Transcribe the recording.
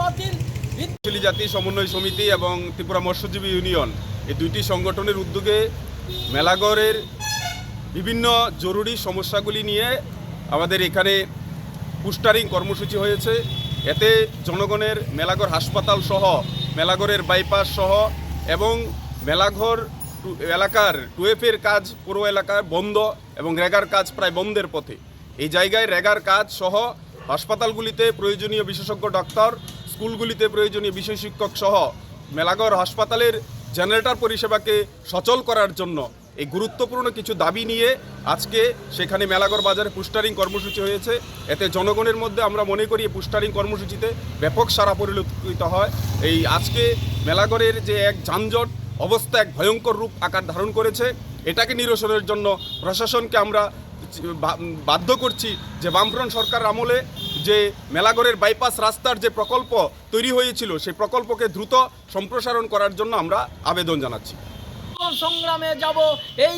বাতিল। জাতি সমন্বয় সমিতি এবং ত্রিপুরা মৎস্যজীবী ইউনিয়ন এই দুইটি সংগঠনের উদ্যোগে মেলাগড়ের বিভিন্ন জরুরি সমস্যাগুলি নিয়ে আমাদের এখানে পুস্টারিং কর্মসূচি হয়েছে। এতে জনগণের মেলাঘর হাসপাতাল সহ, মেলাঘরের বাইপাস সহ এবং মেলাঘর এলাকার টুয়েফের কাজ পুরো এলাকার বন্ধ এবং রেগার কাজ প্রায় বন্ধের পথে। এই জায়গায় রেগার কাজ সহ হাসপাতালগুলিতে প্রয়োজনীয় বিশেষজ্ঞ ডাক্তার স্কুলগুলিতে প্রয়োজনীয় বিষয় শিক্ষক সহ মেলাঘর হাসপাতালের জেনারেটর পরিষেবাকে সচল করার জন্য এই গুরুত্বপূর্ণ কিছু দাবি নিয়ে আজকে সেখানে মেলাঘর বাজারে পুস্টারিং কর্মসূচি হয়েছে। এতে জনগণের মধ্যে আমরা মনে করি এই পুস্টারিং কর্মসূচিতে ব্যাপক সারা পরিলক্ষিত হয়। এই আজকে মেলাঘরের যে এক যানজট, অবস্থা এক ভয়ঙ্কর রূপ আকার ধারণ করেছে। এটাকে নিরসনের জন্য প্রশাসনকে আমরা বাধ্য করছি যে বামফ্রন্ট সরকার আমলে যে মেলাগড়ের বাইপাস রাস্তার যে প্রকল্প তৈরি হয়েছিল, সেই প্রকল্পকে দ্রুত সম্প্রসারণ করার জন্য আমরা আবেদন জানাচ্ছি। সংগ্রামে যাব, এই